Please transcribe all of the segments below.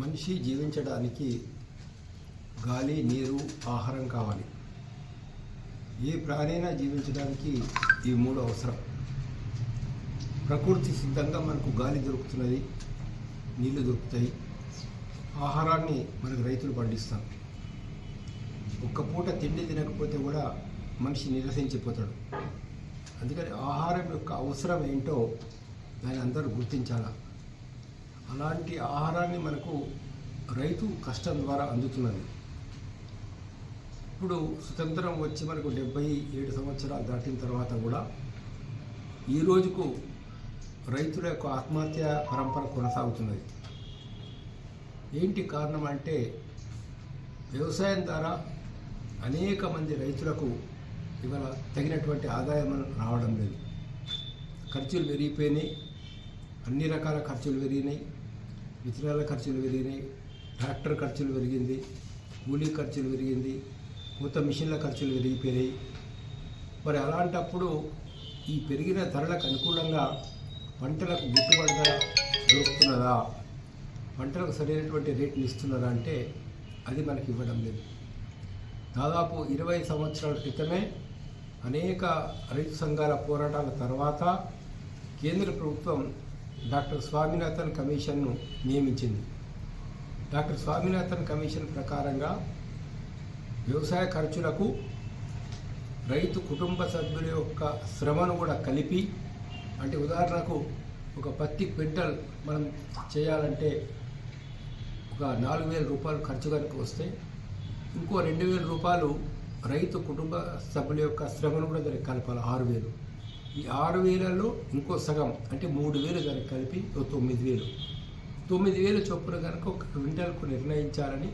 మనిషి జీవించడానికి గాలి నీరు ఆహారం కావాలి. ఏ ప్రాణైనా జీవించడానికి ఈ మూడు అవసరం. ప్రకృతి సిద్ధంగా మనకు గాలి దొరుకుతున్నది నీళ్ళు దొరుకుతాయి. ఆహారాన్ని మనకు రైతులు పండిస్తారు. ఒక్క పూట తిండి తినకపోతే కూడా మనిషి నిరసించిపోతాడు. అందుకని ఆహారం యొక్క అవసరం ఏంటో దాన్ని అందరూ గుర్తించాలా? అలాంటి ఆహారాన్ని మనకు రైతు కష్టం ద్వారా అందుతున్నది. ఇప్పుడు స్వతంత్రం వచ్చి మనకు డెబ్బై ఏడు సంవత్సరాలు దాటిన తర్వాత కూడా ఈ రోజుకు రైతుల యొక్క ఆత్మహత్య పరంపర కొనసాగుతున్నది. ఏంటి కారణం అంటే వ్యవసాయం ద్వారా అనేక మంది రైతులకు ఇవాళ తగినటువంటి ఆదాయం రావడం లేదు. ఖర్చులు పెరిగిపోయినాయి. అన్ని రకాల ఖర్చులు పెరిగినాయి. విత్తనాల ఖర్చులు పెరిగినాయి ట్రాక్టర్ ఖర్చులు పెరిగింది కూలీ ఖర్చులు పెరిగింది కొత్త మిషన్ల ఖర్చులు పెరిగిపోయినాయి. మరి అలాంటప్పుడు ఈ పెరిగిన ధరలకు అనుకూలంగా పంటలకు గిట్టుబాటు ధర దొరుకుతున్నదా? పంటలకు సరైనటువంటి రేటుని ఇస్తున్నదా అంటే అది మనకి ఇవ్వడం లేదు. దాదాపు ఇరవై సంవత్సరాల క్రితమే అనేక రైతు సంఘాల పోరాటాల తర్వాత కేంద్ర ప్రభుత్వం డాక్టర్ స్వామినాథన్ కమిషన్ను నియమించింది. డాక్టర్ స్వామినాథన్ కమిషన్ ప్రకారంగా వ్యవసాయ ఖర్చులకు రైతు కుటుంబ సభ్యుల యొక్క శ్రమను కూడా కలిపి అంటే ఉదాహరణకు ఒక పత్తి క్వింటల్ మనం చేయాలంటే ఒక నాలుగు వేల రూపాయలు ఖర్చు కనుక వస్తే ఇంకో రెండు వేల రూపాయలు రైతు కుటుంబ సభ్యుల యొక్క శ్రమను కూడా దానికి కలపాలి ఆరు వేలు. ఈ ఆరు వేలలో ఇంకో సగం అంటే మూడు వేలు దానికి కలిపి ఓ తొమ్మిది వేలు. తొమ్మిది వేలు చొప్పున కనుక ఒక క్వింటల్కు నిర్ణయించాలని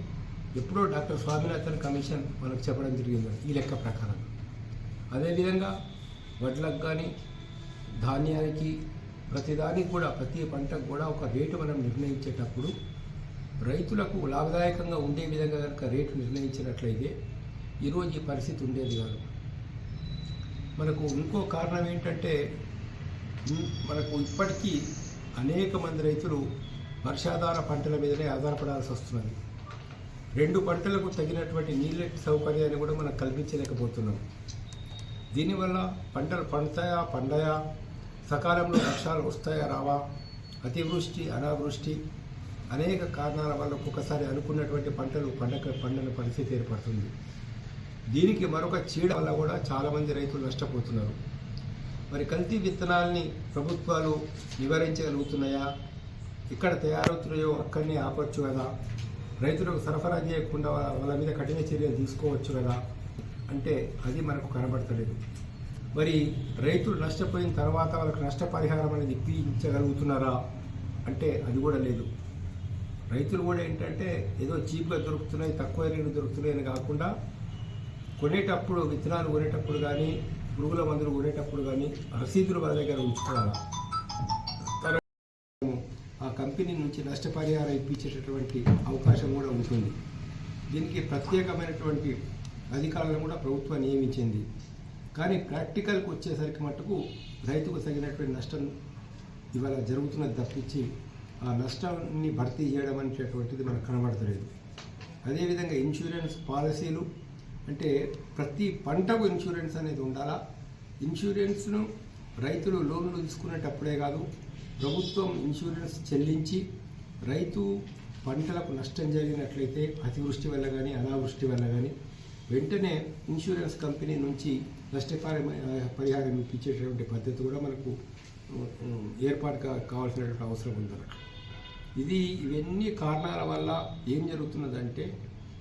ఎప్పుడో డాక్టర్ స్వామినాథన్ కమిషన్ మనకు చెప్పడం జరిగింది. ఈ లెక్క ప్రకారం. అదేవిధంగా వడ్లకు కానీ ధాన్యానికి ప్రతిదానికి కూడా ప్రతి పంటకు కూడా ఒక రేటు మనం నిర్ణయించేటప్పుడు రైతులకు లాభదాయకంగా ఉండే విధంగా కనుక రేటు నిర్ణయించినట్లయితే ఈరోజు ఈ పరిస్థితి ఉండేది కాదు. మనకు ఇంకో కారణం ఏంటంటే మనకు ఇప్పటికీ అనేక మంది రైతులు వర్షాధార పంటల మీదనే ఆధారపడాల్సి వస్తున్నది. రెండు పంటలకు తగినటువంటి నీళ్ళ సౌకర్యాన్ని కూడా మనం కల్పించలేకపోతున్నాం. దీనివల్ల పంటలు పండుతాయా పండయా? సకాలంలో వర్షాలు వస్తాయా రావా? అతివృష్టి అనావృష్టి అనేక కారణాల వల్ల ఒక్కొక్కసారి అనుకున్నటువంటి పంటలు పండక పండని పరిస్థితి ఏర్పడుతుంది. దీనికి మరొక చీడ వల్ల కూడా చాలామంది రైతులు నష్టపోతున్నారు. మరి కల్తీ విత్తనాల్ని ప్రభుత్వాలు నివారించగలుగుతున్నాయా? ఇక్కడ తయారవుతున్నాయో అక్కడనే ఆపొచ్చు కదా. రైతులకు సరఫరా చేయకుండా వాళ్ళ మీద కఠిన చర్యలు తీసుకోవచ్చు కదా. అంటే అది మనకు కనబడతలేదు. మరి రైతులు నష్టపోయిన తర్వాత వాళ్ళకి నష్టపరిహారం అనేది ఇప్పించగలుగుతున్నారా? అంటే అది కూడా లేదు. రైతులు కూడా ఏంటంటే ఏదో చీప్గా దొరుకుతున్నాయి తక్కువ రేటు దొరుకుతున్నాయని కాకుండా కొనేటప్పుడు విత్తనాలు కొనేటప్పుడు కానీ పురుగుల మందులు కొనేటప్పుడు కానీ రసీదులు మన దగ్గర ఉంచుకోవాలి? ఆ కంపెనీ నుంచి నష్టపరిహారం ఇప్పించేటటువంటి అవకాశం కూడా ఉంటుంది. దీనికి ప్రత్యేకమైనటువంటి అధికారులను కూడా ప్రభుత్వం నియమించింది. కానీ ప్రాక్టికల్కి వచ్చేసరికి మటుకు రైతుకు తగినటువంటి నష్టం ఇవాళ జరుగుతున్నది తప్పించి ఆ నష్టాన్ని భర్తీ చేయడం అనేటటువంటిది మనకు కనబడతలేదు. అదేవిధంగా ఇన్సూరెన్స్ పాలసీలు అంటే ప్రతి పంటకు ఇన్సూరెన్స్ అనేది ఉండాలా? ఇన్సూరెన్స్ను రైతులు లోన్లు తీసుకునేటప్పుడే కాదు ప్రభుత్వం ఇన్సూరెన్స్ చెల్లించి రైతు పంటలకు నష్టం జరిగినట్లయితే అతివృష్టి వల్ల కానీ అనావృష్టి వల్ల కానీ వెంటనే ఇన్సూరెన్స్ కంపెనీ నుంచి నష్టపరి పరిహారం ఇప్పించేటటువంటి పద్ధతి కూడా మనకు ఏర్పాటు కా కావాల్సినటువంటి అవసరం ఉందన్నమాట. ఇది ఇవన్నీ కారణాల వల్ల ఏం జరుగుతున్నదంటే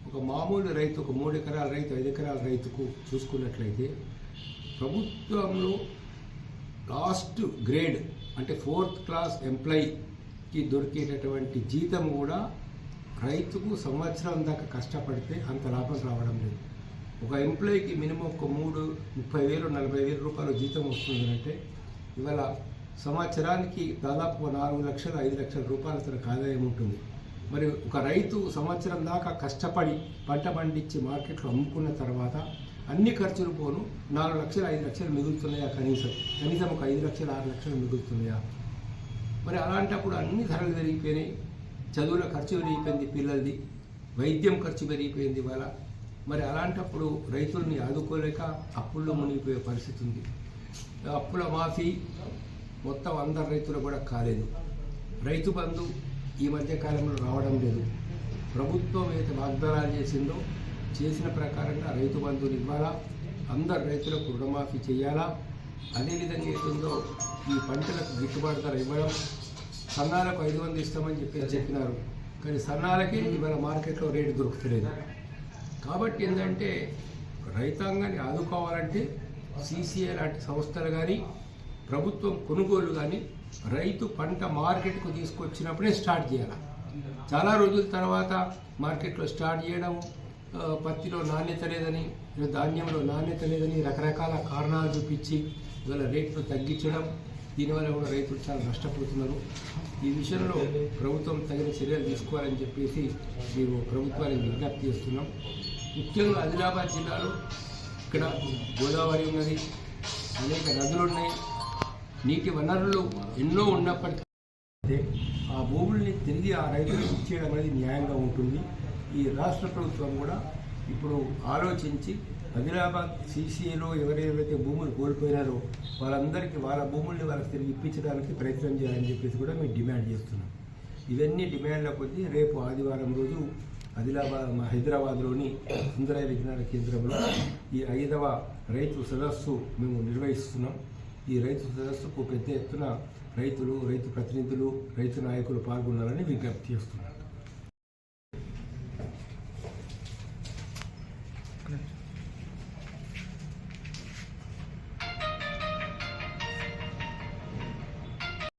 ఒక మామూలు రైతు ఒక మూడు ఎకరాల రైతు ఐదు ఎకరాల రైతుకు చూసుకున్నట్లయితే ప్రభుత్వంలో లాస్ట్ గ్రేడ్ అంటే ఫోర్త్ క్లాస్ ఎంప్లాయీకి దొరికేటటువంటి జీతం కూడా రైతుకు సంవత్సరం దాకా కష్టపడితే అంత లాభం రావడం లేదు. ఒక ఎంప్లాయీకి మినిమం ఒక మూడు ముప్పై వేలు నలభై వేల రూపాయలు జీతం వస్తుందంటే ఇవాళ సంవత్సరానికి దాదాపు నాలుగు లక్షలు ఐదు లక్షల రూపాయల తనకు ఆదాయం ఉంటుంది. మరి ఒక రైతు సంవత్సరం దాకా కష్టపడి పంట పండించి మార్కెట్లో అమ్ముకున్న తర్వాత అన్ని ఖర్చులు పోను నాలుగు లక్షలు ఐదు లక్షలు మిగులుతున్నాయా కనీసం? కనీసం ఒక ఐదు లక్షలు ఆరు లక్షలు మిగులుతున్నాయా? మరి అలాంటప్పుడు అన్ని ధరలు పెరిగిపోయినాయి చదువుల ఖర్చు పెరిగిపోయింది పిల్లలది వైద్యం ఖర్చు పెరిగిపోయింది ఇవాళ. మరి అలాంటప్పుడు రైతుల్ని ఆదుకోలేక అప్పుల్లో మునిగిపోయే పరిస్థితి ఉంది. అప్పుల మాఫీ మొత్తం అందరు రైతులు కూడా కాలేదు. రైతు బంధు ఈ మధ్య కాలంలో రావడం లేదు. ప్రభుత్వం అయితే వాగ్దానాలు చేసిందో చేసిన ప్రకారంగా రైతు బంధువులు ఇవ్వాలా అందరు రైతులకు రుణమాఫీ చేయాలా? అదేవిధంగా ఏతుందో ఈ పంటలకు గిట్టుబాటు ధర ఇవ్వడం సన్నాలకు ఐదు వందలు ఇస్తామని చెప్పి చెప్పినారు. కానీ సన్నాలకి ఇవాళ మార్కెట్లో రేటు దొరుకుతలేదు. కాబట్టి ఏంటంటే రైతాంగాన్ని ఆదుకోవాలంటే సీసీఏ లాంటి సంస్థలు కానీ ప్రభుత్వం కొనుగోలు కానీ రైతు పంట మార్కెట్కు తీసుకొచ్చినప్పుడే స్టార్ట్ చేయాలి. చాలా రోజుల తర్వాత మార్కెట్లో స్టార్ట్ చేయడం పత్తిలో నాణ్యత లేదని ధాన్యంలో నాణ్యత లేదని రకరకాల కారణాలు చూపించి ఇవాళ రేట్లు తగ్గించడం దీనివల్ల కూడా రైతులు చాలా నష్టపోతున్నారు. ఈ విషయంలో ప్రభుత్వం తగిన చర్యలు తీసుకోవాలని చెప్పేసి మేము ప్రభుత్వానికి విజ్ఞప్తి చేస్తున్నాం. ముఖ్యంగా ఆదిలాబాద్ జిల్లాలో ఇక్కడ గోదావరి ఉన్నది అనేక నదులు ఉన్నాయి. నీటి వనరులు ఎన్నో ఉన్నప్పటికీ ఆ భూముల్ని తిరిగి ఆ రైతులకు ఇచ్చేయడం అనేది న్యాయంగా ఉంటుంది. ఈ రాష్ట్ర ప్రభుత్వం కూడా ఇప్పుడు ఆలోచించి ఆదిలాబాద్ సీసీఏలో ఎవరెవరైతే భూములు కోల్పోయినారో వాళ్ళందరికీ వాళ్ళ భూముల్ని వాళ్ళకి తిరిగి ఇప్పించడానికి ప్రయత్నం చేయాలని చెప్పేసి కూడా మేము డిమాండ్ చేస్తున్నాం. ఇవన్నీ డిమాండ్ల కొద్దీ రేపు ఆదివారం రోజు ఆదిలాబాద్ హైదరాబాద్లోని సుందరయ విజ్ఞాన కేంద్రంలో ఈ ఐదవ రైతు సదస్సు మేము నిర్వహిస్తున్నాం. ఈ రైతు సదస్సుకు పెద్ద ఎత్తున రైతులు రైతు ప్రతినిధులు రైతు నాయకులు పాల్గొనాలని విజ్ఞప్తి చేస్తున్నారు.